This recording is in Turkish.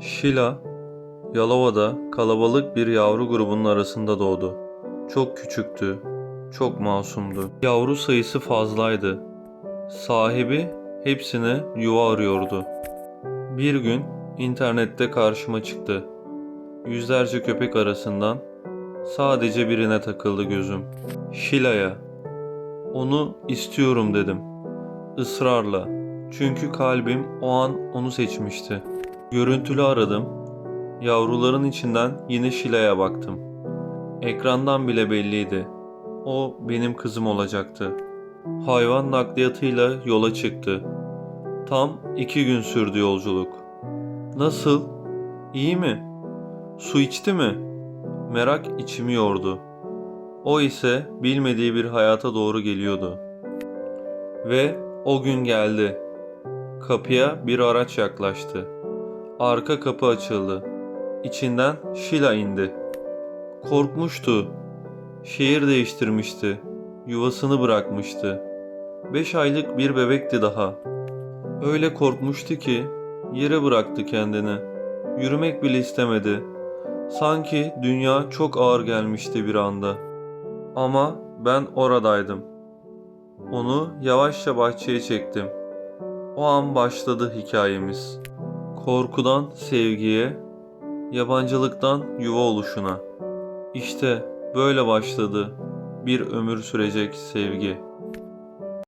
Şila, Yalova'da kalabalık bir yavru grubunun arasında doğdu. Çok küçüktü, çok masumdu. Yavru sayısı fazlaydı. Sahibi hepsine yuva arıyordu. Bir gün internette karşıma çıktı. Yüzlerce köpek arasından sadece birine takıldı gözüm. Şila'ya. Onu istiyorum dedim. Israrla. Çünkü kalbim o an onu seçmişti. Görüntülü aradım. Yavruların içinden yine Şila'ya baktım. Ekrandan bile belliydi. O benim kızım olacaktı. Hayvan nakliyatıyla yola çıktı. Tam iki gün sürdü yolculuk. Nasıl? İyi mi? Su içti mi? Merak içimi yordu. O ise bilmediği bir hayata doğru geliyordu. Ve o gün geldi. Kapıya bir araç yaklaştı. Arka kapı açıldı. İçinden Şila indi. Korkmuştu. Şehir değiştirmişti. Yuvasını bırakmıştı. Beş aylık bir bebekti daha. Öyle korkmuştu ki yere bıraktı kendini. Yürümek bile istemedi. Sanki dünya çok ağır gelmişti bir anda. Ama ben oradaydım. Onu yavaşça bahçeye çektim. O an başladı hikayemiz. Korkudan sevgiye, yabancılıktan yuva oluşuna. İşte böyle başladı bir ömür sürecek sevgi.